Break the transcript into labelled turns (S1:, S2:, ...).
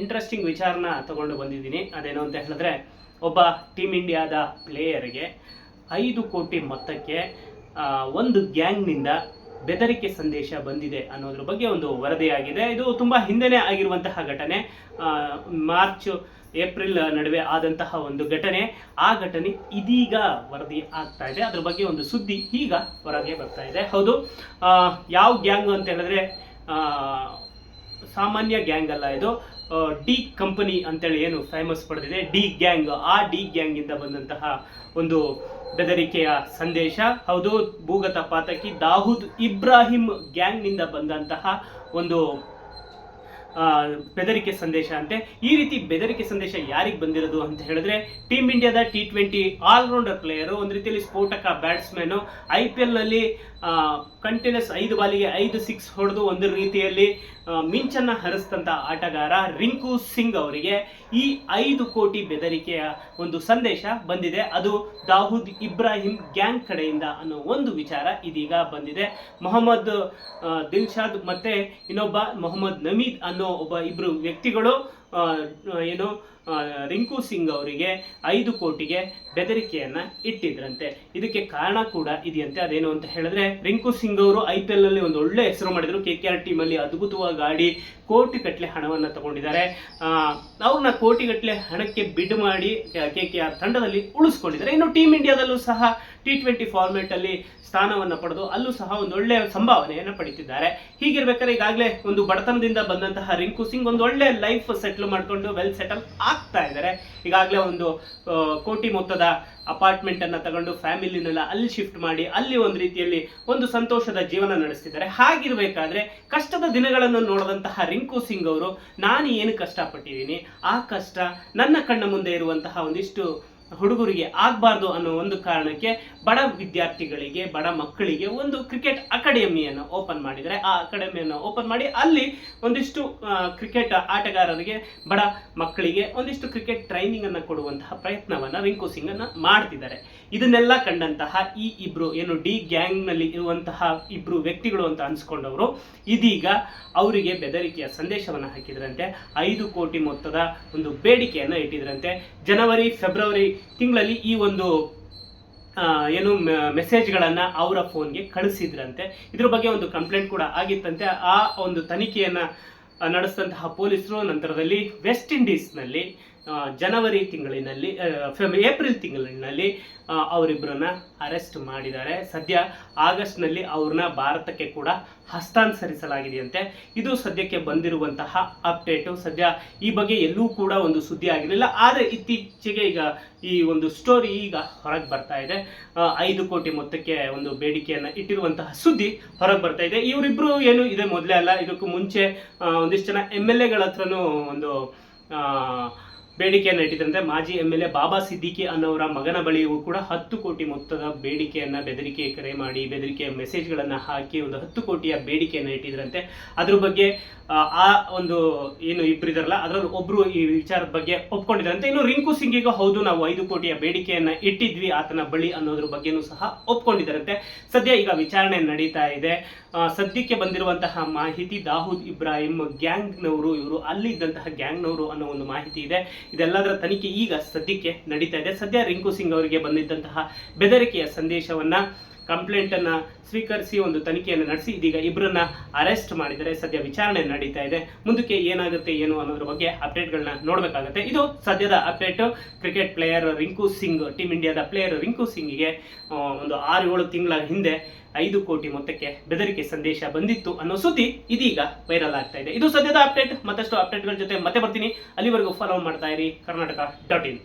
S1: Interesting ವಿಚಾರನ ತಗೊಂಡು ಬಂದಿದ್ದೀನಿ. ಅದೇನು ಅಂತ ಹೇಳಿದ್ರೆ, ಒಬ್ಬ ಟೀಮ್ ಇಂಡಿಯಾದ ಪ್ಲೇಯರ್ಗೆ ಐದು ಕೋಟಿ ಮೊತ್ತಕ್ಕೆ ಒಂದು ಗ್ಯಾಂಗ್ನಿಂದ ಬೆದರಿಕೆ ಸಂದೇಶ ಬಂದಿದೆ ಅನ್ನೋದ್ರ ಬಗ್ಗೆ ಒಂದು ವರದಿಯಾಗಿದೆ. ಇದು ತುಂಬ ಹಿಂದೆನೇ ಆಗಿರುವಂತಹ ಘಟನೆ. ಮಾರ್ಚ್, ಏಪ್ರಿಲ್ ನಡುವೆ ಆದಂತಹ ಒಂದು ಘಟನೆ. ಆ ಘಟನೆ ಇದೀಗ ವರದಿ ಆಗ್ತಾ ಇದೆ. ಅದ್ರ ಬಗ್ಗೆ ಒಂದು ಸುದ್ದಿ ಈಗ ಹೊರಗೆ ಬರ್ತಾ ಇದೆ. ಹೌದು ಯಾವ ಗ್ಯಾಂಗ್ ಅಂತ ಹೇಳಿದ್ರೆ ಸಾಮಾನ್ಯ ಗ್ಯಾಂಗ್ ಅಲ್ಲ ಇದು. ಡಿ ಕಂಪನಿ ಅಂತೇಳಿ ಏನು ಫೇಮಸ್ ಪಡೆದಿದೆ. D gang. ಆ ಡಿ ಗ್ಯಾಂಗ್ ಇಂದ ಬಂದಂತಹ ಒಂದು ಬೆದರಿಕೆಯ ಸಂದೇಶ. ಹೌದು, ಭೂಗತ ಪಾತಕಿ ದಾವೂದ್ ಇಬ್ರಾಹಿಂ ಗ್ಯಾಂಗ್ನಿಂದ ಬಂದಂತಹ ಒಂದು ಬೆದರಿಕೆ ಸಂದೇಶ ಅಂತೆ. ಈ ರೀತಿ ಬೆದರಿಕೆ ಸಂದೇಶ ಯಾರಿಗೆ ಬಂದಿರೋದು ಅಂತ ಹೇಳಿದ್ರೆ ಟೀಮ್ ಇಂಡಿಯಾದ ಟಿ ಟ್ವೆಂಟಿ ಆಲ್ರೌಂಡರ್ ಪ್ಲೇಯರು ಒಂದು ರೀತಿಯಲ್ಲಿ ಸ್ಫೋಟಕ ಬ್ಯಾಟ್ಸ್ಮನ್ ಐ ಪಿ ಎಲ್ನಲ್ಲಿ ಕಂಟಿನ್ಯೂಸ್ ಐದು ಬಾಲಿಗೆ ಐದು ಸಿಕ್ಸ್ ಹೊಡೆದು ಒಂದು ರೀತಿಯಲ್ಲಿ ಮಿಂಚನ್ನ ಹರಿಸಿದಂಥ ಆಟಗಾರ ರಿಂಕು ಸಿಂಗ್ ಅವರಿಗೆ ಈ ಐದು ಕೋಟಿ ಬೆದರಿಕೆಯ ಒಂದು ಸಂದೇಶ ಬಂದಿದೆ. ಅದು ದಾವೂದ್ ಇಬ್ರಾಹಿಂ ಗ್ಯಾಂಗ್ ಕಡೆಯಿಂದ ಅನ್ನೋ ಒಂದು ವಿಚಾರ ಇದೀಗ ಬಂದಿದೆ. ಮೊಹಮ್ಮದ್ ದಿಲ್ಶಾದ್ ಮತ್ತೆ ಇನ್ನೊಬ್ಬ ಮೊಹಮ್ಮದ್ ನಮೀದ್ ಅನ್ನೋ ಒಬ್ಬ ಇಬ್ರು ವ್ಯಕ್ತಿಗಳು ಏನು ರಿಂಕು ಸಿಂಗ್ ಅವರಿಗೆ ಐದು ಕೋಟಿಗೆ ಬೆದರಿಕೆಯನ್ನ ಇಟ್ಟಿದ್ರಂತೆ. ಇದಕ್ಕೆ ಕಾರಣ ಕೂಡ ಇದೆಯಂತೆ. ಅದೇನು ಅಂತ ಹೇಳಿದ್ರೆ, ರಿಂಕು ಸಿಂಗ್ ಅವರು ಐ ಪಿ ಎಲ್ ಅಲ್ಲಿ ಒಂದು ಒಳ್ಳೆ ಹೆಸರು ಮಾಡಿದ್ರು. ಕೆ ಕೆ ಆರ್ ಟೀಮ್ ಅಲ್ಲಿ ಅದ್ಭುತವಾಗಿ ಆಡಿ ಕೋಟಿ ಗಟ್ಟಲೆ ಹಣವನ್ನ ತಗೊಂಡಿದ್ದಾರೆ. ಅವ್ರನ್ನ ಕೋಟಿ ಗಟ್ಟಲೆ ಹಣಕ್ಕೆ ಬಿಡ್ ಮಾಡಿ ಕೆ ಕೆ ಆರ್ ತಂಡದಲ್ಲಿ ಉಳಿಸ್ಕೊಂಡಿದ್ದಾರೆ. ಇನ್ನು ಟೀಮ್ ಇಂಡಿಯಾದಲ್ಲೂ ಸಹ ಟಿ ಟ್ವೆಂಟಿ ಫಾರ್ಮೆಟ್ ಅಲ್ಲಿ ಸ್ಥಾನವನ್ನ ಪಡೆದು ಅಲ್ಲೂ ಸಹ ಒಂದು ಒಳ್ಳೆಯ ಸಂಭಾವನೆಯನ್ನು ಪಡಿತಿದ್ದಾರೆ. ಹೀಗಿರ್ಬೇಕಾದ್ರೆ ಈಗಾಗಲೇ ಒಂದು ಬಡತನದಿಂದ ಬಂದಂತಹ ರಿಂಕು ಸಿಂಗ್ ಒಂದು ಒಳ್ಳೆ ಲೈಫ್ ಸೆಟ್ಲ್ ಮಾಡಿಕೊಂಡು ವೆಲ್ ಸೆಟಲ್ ಆಗ್ತಾ ಇದ್ದಾರೆ. ಈಗಾಗಲೇ ಒಂದು ಕೋಟಿ ಮೊತ್ತದ ಅಪಾರ್ಟ್ಮೆಂಟ್ ಅನ್ನ ತಗೊಂಡು ಫ್ಯಾಮಿಲಿನೆಲ್ಲ ಅಲ್ಲಿ ಶಿಫ್ಟ್ ಮಾಡಿ, ಅಲ್ಲಿ ಒಂದು ರೀತಿಯಲ್ಲಿ ಒಂದು ಸಂತೋಷದ ಜೀವನ ನಡೆಸ್ತಿದ್ದಾರೆ. ಹಾಗಿರ್ಬೇಕಾದ್ರೆ ಕಷ್ಟದ ದಿನಗಳನ್ನು ನೋಡಿದಂತಹ ರಿಂಕು ಸಿಂಗ್ ಅವರು, ನಾನು ಏನು ಕಷ್ಟಪಟ್ಟಿದ್ದೀನಿ? ಆ ಕಷ್ಟ ನನ್ನ ಕಣ್ಣ ಮುಂದೆ ಇರುವಂತಹ ಒಂದಿಷ್ಟು ಹುಡುಗರಿಗೆ ಆಗಬಾರ್ದು ಅನ್ನೋ ಒಂದು ಕಾರಣಕ್ಕೆ ಬಡ ವಿದ್ಯಾರ್ಥಿಗಳಿಗೆ, ಬಡ ಮಕ್ಕಳಿಗೆ ಒಂದು ಕ್ರಿಕೆಟ್ ಅಕಾಡೆಮಿಯನ್ನು ಓಪನ್ ಮಾಡಿದರೆ ಆ ಅಕಾಡೆಮಿಯನ್ನು ಓಪನ್ ಮಾಡಿ ಅಲ್ಲಿ ಒಂದಿಷ್ಟು ಕ್ರಿಕೆಟ್ ಆಟಗಾರರಿಗೆ, ಬಡ ಮಕ್ಕಳಿಗೆ ಒಂದಿಷ್ಟು ಕ್ರಿಕೆಟ್ ಟ್ರೈನಿಂಗ್ ಅನ್ನು ಕೊಡುವಂತಹ ಪ್ರಯತ್ನವನ್ನು ರಿಂಕು ಸಿಂಗ್ ಅನ್ನ ಮಾಡ್ತಿದ್ದಾರೆ. ಇದನ್ನೆಲ್ಲ ಕಂಡಂತಹ ಈ ಇಬ್ರು, ಏನು ಡಿ ಗ್ಯಾಂಗ್ನಲ್ಲಿ ಇರುವಂತಹ ಇಬ್ರು ವ್ಯಕ್ತಿಗಳು ಅಂತ ಅನ್ಸ್ಕೊಂಡವರು, ಇದೀಗ ಅವರಿಗೆ ಬೆದರಿಕೆಯ ಸಂದೇಶವನ್ನು ಹಾಕಿದ್ರಂತೆ. ಐದು ಕೋಟಿ ಮೊತ್ತದ ಒಂದು ಬೇಡಿಕೆಯನ್ನು ಇಟ್ಟಿದ್ರಂತೆ. ಜನವರಿ, ಫೆಬ್ರವರಿ ತಿಂಗಳಲ್ಲಿ ಈ ಒಂದು ಏನು ಮೆಸೇಜ್ಗಳನ್ನು ಅವರ ಫೋನ್ಗೆ ಕಳಿಸಿದ್ರಂತೆ. ಇದ್ರ ಬಗ್ಗೆ ಒಂದು ಕಂಪ್ಲೇಂಟ್ ಕೂಡ ಆಗಿತ್ತಂತೆ. ಆ ಒಂದು ತನಿಖೆಯನ್ನ ನಡೆಸಿದಂತಹ ಪೊಲೀಸರು ನಂತರದಲ್ಲಿ ವೆಸ್ಟ್ ಇಂಡೀಸ್ನಲ್ಲಿ ಜನವರಿ ತಿಂಗಳಿನಲ್ಲಿ ಏಪ್ರಿಲ್ ತಿಂಗಳಿನಲ್ಲಿ ಅವರಿಬ್ಬರನ್ನ ಅರೆಸ್ಟ್ ಮಾಡಿದ್ದಾರೆ. ಸದ್ಯ ಆಗಸ್ಟ್ನಲ್ಲಿ ಅವ್ರನ್ನ ಭಾರತಕ್ಕೆ ಕೂಡ ಹಸ್ತಾಂತರಿಸಲಾಗಿದೆಯಂತೆ. ಇದು ಸದ್ಯಕ್ಕೆ ಬಂದಿರುವಂತಹ ಅಪ್ಡೇಟು. ಸದ್ಯ ಈ ಬಗ್ಗೆ ಎಲ್ಲೂ ಕೂಡ ಒಂದು ಸುದ್ದಿ ಆಗಿರಲಿಲ್ಲ. ಆದರೆ ಇತ್ತೀಚೆಗೆ ಈಗ ಈ ಒಂದು ಸ್ಟೋರಿ ಈಗ ಹೊರಗೆ ಬರ್ತಾ ಇದೆ. ಐದು ಕೋಟಿ ಮೊತ್ತಕ್ಕೆ ಒಂದು ಬೇಡಿಕೆಯನ್ನು ಇಟ್ಟಿರುವಂತಹ ಸುದ್ದಿ ಹೊರಗೆ ಬರ್ತಾ ಇದೆ. ಇವರಿಬ್ಬರು ಏನು ಇದೆ ಮೊದಲೇ ಅಲ್ಲ. ಇದಕ್ಕೂ ಮುಂಚೆ ಒಂದಿಷ್ಟು ಜನ ಎಂ ಎಲ್ ಎಗಳ ಹತ್ರನೂ ಒಂದು ಬೇಡಿಕೆಯನ್ನು ಇಟ್ಟಿದ್ರಂತೆ. ಮಾಜಿ M L A Baba Siddique ಅನ್ನೋರ ಮಗನ ಬಳಿಯೂ ಕೂಡ ಹತ್ತು ಕೋಟಿ ಮೊತ್ತದ ಬೇಡಿಕೆಯನ್ನ ಬೆದರಿಕೆ ಕರೆ ಮಾಡಿ ಬೆದರಿಕೆಯ ಮೆಸೇಜ್ಗಳನ್ನು ಹಾಕಿ ಒಂದು ಹತ್ತು ಕೋಟಿಯ ಬೇಡಿಕೆಯನ್ನು ಇಟ್ಟಿದ್ರಂತೆ. ಅದ್ರ ಬಗ್ಗೆ ಆ, ಒಂದು ಏನು ಇಬ್ಬರಿದಾರಲ್ಲ ಅದರಲ್ಲಿ ಒಬ್ರು ಈ ವಿಚಾರದ ಬಗ್ಗೆ ಒಪ್ಕೊಂಡಿದ್ರಂತೆ. ಇನ್ನು ರಿಂಕು ಸಿಂಗಿಗೂ ಹೌದು ನಾವು ಐದು ಕೋಟಿಯ ಬೇಡಿಕೆಯನ್ನ ಇಟ್ಟಿದ್ವಿ ಆತನ ಬಳಿ ಅನ್ನೋದ್ರ ಬಗ್ಗೆನೂ ಸಹ ಒಪ್ಕೊಂಡಿದ್ದಾರಂತೆ ಸದ್ಯ ಈಗ ವಿಚಾರಣೆ ನಡೀತಾ ಇದೆ. ಸದ್ಯಕ್ಕೆ ಬಂದಿರುವಂತಹ ಮಾಹಿತಿ ದಾವೂದ್ ಇಬ್ರಾಹಿಂ ಗ್ಯಾಂಗ್ನವರು ಇವರು ಅಲ್ಲಿ ಇದ್ದಂತಹ ಗ್ಯಾಂಗ್ನವರು ಅನ್ನೋ ಒಂದು ಮಾಹಿತಿ ಇದೆ. ಇದೆಲ್ಲದರ ತನಿಖೆ ಈಗ ಸದ್ಯಕ್ಕೆ ನಡೀತಾ ಇದೆ. ಸದ್ಯ ರಿಂಕು ಸಿಂಗ್ ಅವರಿಗೆ ಬಂದಿದ್ದಂತಹ ಬೆದರಿಕೆಯ ಸಂದೇಶವನ್ನ ಕಂಪ್ಲೇಂಟ್ ಅನ್ನ ಸ್ವೀಕರಿಸಿ ಒಂದು ತನಿಖೆಯನ್ನು ನಡೆಸಿ, ಇದೀಗ ಇಬ್ಬರನ್ನ ಅರೆಸ್ಟ್ ಮಾಡಿದರೆ ಸದ್ಯ ವಿಚಾರಣೆ ನಡೀತಾ ಇದೆ. ಮುಂದಕ್ಕೆ ಏನಾಗುತ್ತೆ, ಏನು ಅನ್ನೋದ್ರ ಬಗ್ಗೆ ಅಪ್ಡೇಟ್ಗಳನ್ನ ನೋಡಬೇಕಾಗುತ್ತೆ. ಇದು ಸದ್ಯದ update. Cricket player Rinku Singh team ಇಂಡಿಯಾದ ಪ್ಲೇಯರ್ ರಿಂಕು ಸಿಂಗಿಗೆ ಒಂದು ಆರು ಏಳು ತಿಂಗಳ ಹಿಂದೆ ಐದು ಕೋಟಿ ಮೊತ್ತಕ್ಕೆ ಬೆದರಿಕೆ ಸಂದೇಶ ಬಂದಿತ್ತು ಅನ್ನೋ ಸುದ್ದಿ ಇದೀಗ ವೈರಲ್ ಆಗ್ತಾ ಇದೆ. ಇದು ಸದ್ಯದ ಅಪ್ಡೇಟ್. ಮತ್ತಷ್ಟು ಅಪ್ಡೇಟ್ಗಳ ಜೊತೆ ಮತ್ತೆ ಬರ್ತೀನಿ. ಅಲ್ಲಿವರೆಗೂ ಫಾಲೋ ಮಾಡ್ತಾ ಇರಿ. Karnataka dot in.